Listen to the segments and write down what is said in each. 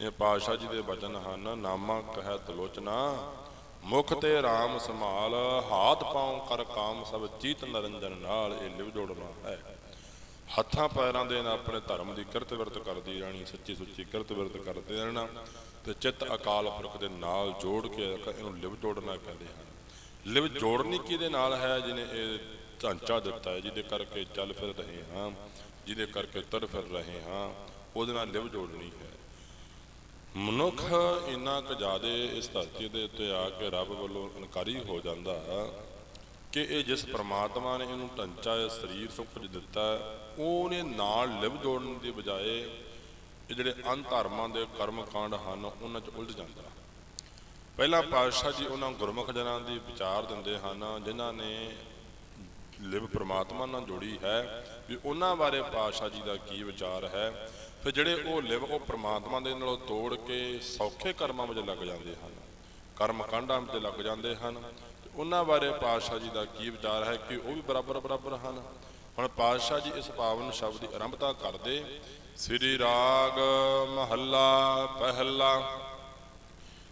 ਇਹ ਪਾਤਸ਼ਾਹ ਜੀ ਦੇ ਬਚਨ ਹਨ, ਨਾਮਾ ਕਹਿ ਤਲੋਚਨਾ ਮੁਖ ਤੇ RAM ਸੰਭਾਲ, ਹਾਥ ਪਾਉ ਕਰ ਕਾਮ ਸਭ ਚੀਤ ਨਰੰਜਨ ਨਾਲ, ਇਹ ਲਿਵ ਜੋੜਨਾ ਹੈ। ਹੱਥਾਂ ਪੈਰਾਂ ਦੇ ਨਾਲ ਆਪਣੇ ਧਰਮ ਦੀ ਕਿਰਤ ਵਿਰਤ ਕਰਦੀ ਰਹਿਣੀ, ਸੱਚੀ ਸੁੱਚੀ ਕਿਰਤ ਵਿਰਤ ਕਰਦੇ ਰਹਿਣਾ, ਤੇ ਚਿੱਤ ਅਕਾਲ ਪੁਰਖ ਦੇ ਨਾਲ ਜੋੜ ਕੇ ਇਹਨੂੰ ਲਿਵ ਜੋੜਨਾ ਕਹਿੰਦੇ ਹਨ। ਲਿਵ ਜੋੜਨੀ ਕਿਹਦੇ ਨਾਲ ਹੈ, ਜਿਹਨੇ ਇਹ ਢਾਂਚਾ ਦਿੱਤਾ ਹੈ, ਜਿਹਦੇ ਕਰਕੇ ਚੱਲ ਫਿਰ ਰਹੇ ਹਾਂ, ਜਿਹਦੇ ਕਰਕੇ ਤੁਰ ਫਿਰ ਰਹੇ ਹਾਂ, ਉਹਦੇ ਨਾਲ ਲਿਵ ਜੋੜਨੀ ਹੈ। ਮਨੁੱਖ ਇੰਨਾ ਕੁ ਜ਼ਿਆਦੇ ਇਸ ਧਰਤੀ ਦੇ ਉੱਤੇ ਆ ਕੇ ਰੱਬ ਵੱਲੋਂ ਇਨਕਾਰੀ ਹੋ ਜਾਂਦਾ ਕਿ ਇਹ ਜਿਸ ਪ੍ਰਮਾਤਮਾ ਨੇ ਇਹਨੂੰ ਢਾਂਚਾ ਜਾਂ ਸਰੀਰ ਸਭ ਕੁਝ ਦਿੱਤਾ ਹੈ, ਉਹਨੇ ਨਾਲ ਲਿਵ ਜੋੜਨ ਦੀ ਬਜਾਏ ਇਹ ਜਿਹੜੇ ਅਨਧਰਮਾਂ ਦੇ ਕਰਮ ਕਾਂਡ ਹਨ ਉਹਨਾਂ 'ਚ ਉਲਝ ਜਾਂਦਾ ਪਹਿਲਾ ਪਾਤਸ਼ਾਹ ਜੀ ਉਹਨਾਂ ਗੁਰਮੁਖ ਜਨਾਂ ਦੀ ਵਿਚਾਰ ਦਿੰਦੇ ਹਨ ਜਿਨ੍ਹਾਂ ਨੇ ਲਿਵ ਪ੍ਰਮਾਤਮਾ ਨਾਲ ਜੁੜੀ ਹੈ ਵੀ ਉਹਨਾਂ ਬਾਰੇ ਪਾਤਸ਼ਾਹ ਜੀ ਦਾ ਕੀ ਵਿਚਾਰ ਹੈ। ਫਿਰ ਜਿਹੜੇ ਉਹ ਲਿਵ, ਉਹ ਪ੍ਰਮਾਤਮਾ ਦੇ ਨਾਲੋਂ ਤੋੜ ਕੇ ਸੌਖੇ ਕਰਮਾਂ ਵਿੱਚ ਲੱਗ ਜਾਂਦੇ ਹਨ। ਕਰਮ ਕਾਂਡਾਂ ਵਿੱਚ ਲੱਗ ਜਾਂਦੇ ਹਨ। ਉਹਨਾਂ ਬਾਰੇ ਪਾਤਸ਼ਾਹ ਜੀ ਦਾ ਕੀ ਵਿਚਾਰ ਹੈ ਕਿ ਉਹ ਵੀ ਬਰਾਬਰ ਬਰਾਬਰ ਹਨ। ਹੁਣ ਪਾਤਸ਼ਾਹ ਜੀ ਇਸ ਪਾਵਨ ਸ਼ਬਦ ਦੀ ਆਰੰਭਤਾ ਕਰਦੇ। ਸ੍ਰੀ ਰਾਗ ਮਹੱਲਾ ਪਹਿਲਾ।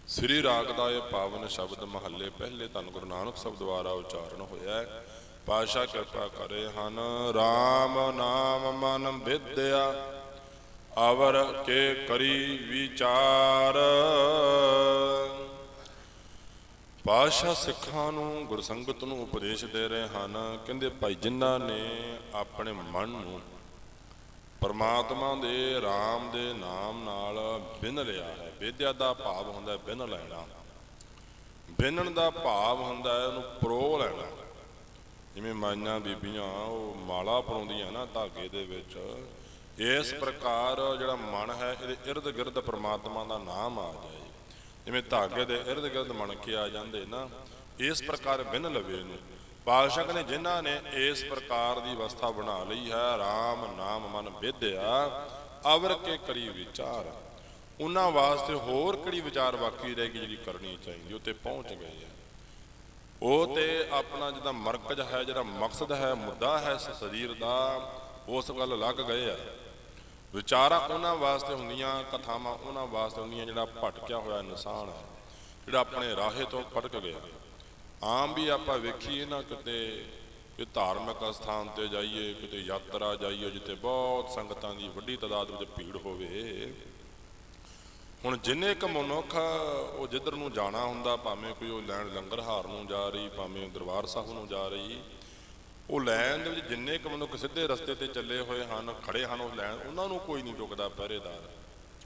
ਸ੍ਰੀ ਰਾਗ ਦਾ ਇਹ ਪਾਵਨ ਸ਼ਬਦ ਮਹੱਲੇ ਪਹਿਲੇ ਧੰਨ ਗੁਰੂ ਨਾਨਕ ਸਾਹਿਬ ਦੁਆਰਾ ਉਚਾਰਨ ਹੋਇਆ ਹੈ। ਪਾਸ਼ਾ ਕਿਰਪਾ ਕਰੇ ਹਨ। RAM ਨਾਮ ਮਨ ਵਿਦਿਆ ਆਵਰ ਕੇ ਕਰੀ ਵਿਚਾਰ। ਪਾਸ਼ਾ ਸਿੱਖਾਂ ਨੂੰ, ਗੁਰਸੰਗਤ ਨੂੰ ਉਪਦੇਸ਼ ਦੇ ਰਹੇ ਹਨ। ਕਹਿੰਦੇ, ਭਾਈ, ਜਿਨ੍ਹਾਂ ਨੇ ਆਪਣੇ ਮਨ ਨੂੰ ਪਰਮਾਤਮਾ ਦੇ RAM ਦੇ ਨਾਮ ਨਾਲ ਬਿਨ ਲਿਆ ਹੈ, ਵਿਦਿਆ ਦਾ ਭਾਵ ਹੁੰਦਾ ਹੈ ਬਿਨ ਲੈਣਾ। ਬਿਨਣ ਦਾ ਭਾਵ ਹੁੰਦਾ ਹੈ, ਉਹਨੂੰ ਪਰੋ ਲੈਣਾ। ਜਿਵੇਂ ਮਾਈਆਂ ਬੀਬੀਆਂ, ਉਹ ਮਾਲਾ ਪਰਾਉਂਦੀਆਂ ਨਾ ਧਾਗੇ ਦੇ ਵਿੱਚ, ਇਸ ਪ੍ਰਕਾਰ ਜਿਹੜਾ ਮਨ ਹੈ, ਇਹਦੇ ਇਰਦ ਗਿਰਦ ਪਰਮਾਤਮਾ ਦਾ ਨਾਮ ਆ ਜਾਏ। ਜਿਵੇਂ ਧਾਗੇ ਦੇ ਇਰਦ ਗਿਰਦ ਮਣ ਕੇ ਆ ਜਾਂਦੇ ਨਾ, ਇਸ ਪ੍ਰਕਾਰ ਬਿਨ ਲਵੇ ਨੂੰ ਪਾਸ਼ਕ ਨੇ ਜਿਨ੍ਹਾਂ ਨੇ ਇਸ ਪ੍ਰਕਾਰ ਦੀ ਅਵਸਥਾ ਬਣਾ ਲਈ ਹੈ RAM ਨਾਮ ਮਨ ਵਿਦਿਆ ਅਵਰ ਕੇ ਕਰੀ ਵਿਚਾਰ। ਉਹਨਾਂ ਵਾਸਤੇ ਹੋਰ ਕਿਹੜੀ ਵਿਚਾਰ ਬਾਕੀ ਰਹਿ ਗਈ ਜਿਹੜੀ ਕਰਨੀ ਚਾਹੀਦੀ ਉਹ ਤੇ ਪਹੁੰਚ ਗਏ ਆ। ਉਹ ਤੇ ਆਪਣਾ ਜਿਹਦਾ ਮਰਕਜ਼ ਹੈ ਜਿਹੜਾ ਮਕਸਦ ਹੈ, ਮੁੱਦਾ ਹੈ, ਇਸ ਸਰੀਰ ਦਾ, ਉਸ ਗੱਲ ਲੱਗ ਗਏ ਆ। ਵਿਚਾਰਾਂ ਉਹਨਾਂ ਵਾਸਤੇ ਹੁੰਦੀਆਂ, ਕਥਾਵਾਂ ਉਹਨਾਂ ਵਾਸਤੇ ਹੁੰਦੀਆਂ, ਜਿਹੜਾ ਭਟਕਿਆ ਹੋਇਆ ਇਨਸਾਨ ਹੈ ਜਿਹੜਾ ਆਪਣੇ ਰਾਹੇ ਤੋਂ ਭਟਕ ਗਿਆ। ਆਮ ਵੀ ਆਪਾਂ ਵੇਖੀਏ ਨਾ ਕਿਤੇ, ਕਿ ਧਾਰਮਿਕ ਸਥਾਨ ਤੇ ਜਾਈਏ, ਕਿਤੇ ਯਾਤਰਾ ਜਾਈਏ, ਜਿੱਥੇ ਬਹੁਤ ਸੰਗਤਾਂ ਦੀ ਵੱਡੀ ਤਾਦਾਦ ਵਿੱਚ ਭੀੜ ਹੋਵੇ ਹੁਣ ਜਿੰਨੇ ਕ ਮਨੁੱਖ ਉਹ ਜਿੱਧਰ ਨੂੰ ਜਾਣਾ ਹੁੰਦਾ, ਭਾਵੇਂ ਕੋਈ ਉਹ ਲੈਣ ਲੰਗਰ ਹਾਰ ਨੂੰ ਜਾ ਰਹੀ, ਭਾਵੇਂ ਦਰਬਾਰ ਸਾਹਿਬ ਨੂੰ ਜਾ ਰਹੀ, ਉਹ ਲੈਣ ਦੇ ਵਿੱਚ ਜਿੰਨੇ ਕ ਮਨੁੱਖ ਸਿੱਧੇ ਰਸਤੇ ਤੇ ਚੱਲੇ ਹੋਏ ਹਨ, ਖੜੇ ਹਨ, ਉਹ ਲੈਣ, ਉਹਨਾਂ ਨੂੰ ਕੋਈ ਨਹੀਂ ਰੁਕਦਾ ਪਹਿਰੇਦਾਰ।